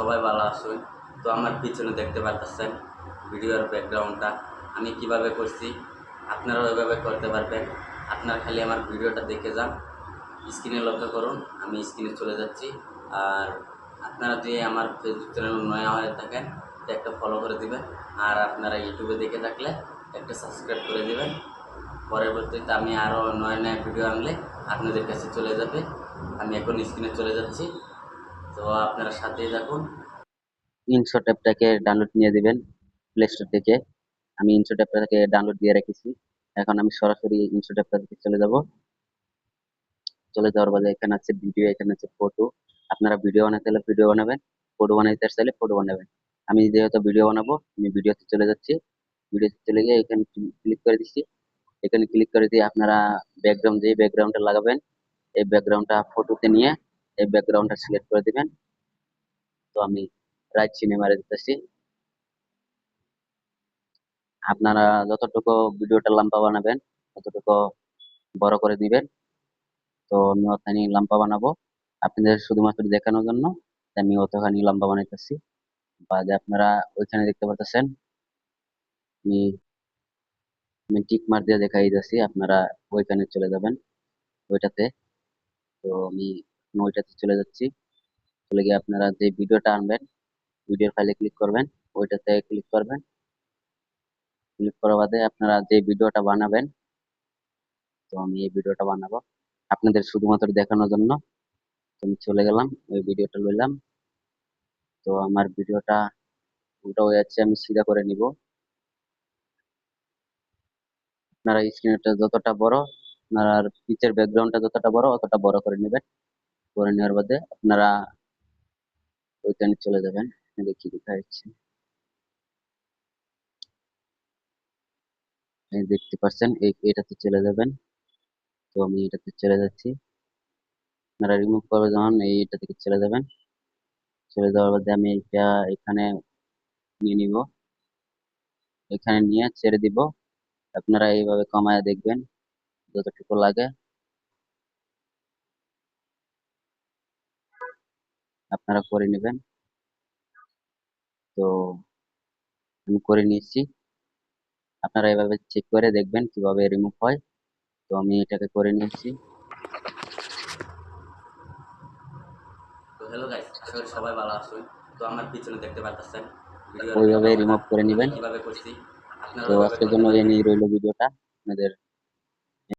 সবাই ভালো আসুন তো আমার পিছনে দেখতে পারতেছেন ভিডিওর ব্যাকগ্রাউন্ডটা আমি কীভাবে করছি, আপনারাও এভাবে করতে পারবেন। আপনারা খালি আমার ভিডিওটা দেখে যান স্ক্রিনে লক্ষ্য করুন, আমি স্ক্রিনে চলে যাচ্ছি। আর আপনারা যদি আমার ফেসবুক চ্যানেল নয়া হয়ে থাকেন তো একটা ফলো করে দিবেন। আর আপনারা ইউটিউবে দেখে থাকলে একটা সাবস্ক্রাইব করে দিবেন। পরবর্তীতে আমি আরও নয়া নয় ভিডিও আনলে আপনাদের কাছে চলে যাবে। আমি এখন স্ক্রিনে চলে যাচ্ছি। তো আপনারা সাথেই থাকুন। ইনশট অ্যাপটাকে ডাউনলোড নিয়ে দিবেন প্লে স্টোর থেকে। আমি ইনশট অ্যাপটাকে ডাউনলোড দিয়ে রেখেছি। এখন আমি সরাসরি ইনশট অ্যাপটা থেকে চলে যাব। চলে যাওয়ার পরে এখানে আছে ভিডিও এখানে আছে ফটো আপনারা ভিডিও বানাতে হলে ভিডিও বানাবেন ফটো বানাইতে চাইলে ফটো বানাবেন। আমি যেহেতু ভিডিও বানাবো, আমি ভিডিওতে চলে যাচ্ছি। ভিডিওতে চলে গিয়ে এখানে ক্লিক করে দিচ্ছি। এখানে ক্লিক করে দিয়ে আপনারা ব্যাকগ্রাউন্ড যে ব্যাকগ্রাউন্ডটা লাগাবেন, এই ব্যাকগ্রাউন্ডটা ফটোতে নিয়ে এই ব্যাকগ্রাউন্ডটা সিলেক্ট করে দিবেন। তো আমি রাইট চিনে মারে দিতেছি। আপনারা যতটুকু ভিডিওটা লম্বা বানাবেন, ততটুকু বড় করে দিবেন। তো আমি ওখানে লম্বা বানাবো। আপনাদের শুধুমাত্র দেখানোর জন্য আমি অতখানি লম্বা বানাইতেছি। বা আপনারা ওইখানে দেখতে পাচ্ছেন আমি আমি টিক মার দিয়ে দেখাই দিতেছি আপনারা ওইখানে চলে যাবেন, ওইটাতে। তো আমি ওইটাতে চলে যাচ্ছি। চলে গিয়ে আপনারা যে ভিডিওটা আনবেন, ভিডিওর ফাইলে ক্লিক করবেন, ওইটাতে ক্লিক করবেন। ক্লিক করার বাদে আপনারা যে ভিডিওটা বানাবেন, তো আমি এই ভিডিওটা বানাবো। আপনাদের শুধুমাত্র দেখানোর জন্য আমি চলে গেলাম, ওই ভিডিওটা লইলাম। তো আমার ভিডিওটা উল্টা হয়ে যাচ্ছে, আমি সিধা করে নিব। আপনারা স্ক্রিনটা যতটা বড়, আপনার পিচের ব্যাকগ্রাউন্ডটা যতটা বড়, অতটা বড় করে নেবেন। করে নেওয়ার বাদে আপনারা ওইখানে চলে যাবেন। দেখি যাচ্ছে এই দেখতে পাচ্ছেন এটাতে চলে যাবেন। তো আমি এটাতে চলে যাচ্ছি। আপনারা রিমুভ করবে যখন এইটা থেকে চলে যাবেন। চলে যাওয়ার বাদে আমি এটা এখানে নিয়ে নিব। এখানে নিয়ে ছেড়ে দিব। আপনারা এইভাবে কমায় দেখবেন, যতটুকু লাগে। আপনারা করে নেবেন। তো আমি করে নিয়েছি। আপনারা এভাবে চেক করে দেখবেন কীভাবে রিমুভ হয়। তো আমি এটাকে করে নিয়েছি। তো হ্যালো গাইস আশা করি সবাই ভালো আছেন। তো আমার পিছনে দেখতে পাচ্ছেন ওইভাবে রিমুভ করে নেবেন। কীভাবে করছি? তো আজকের জন্য এই নিয়ে রইল ভিডিওটা। আপনাদের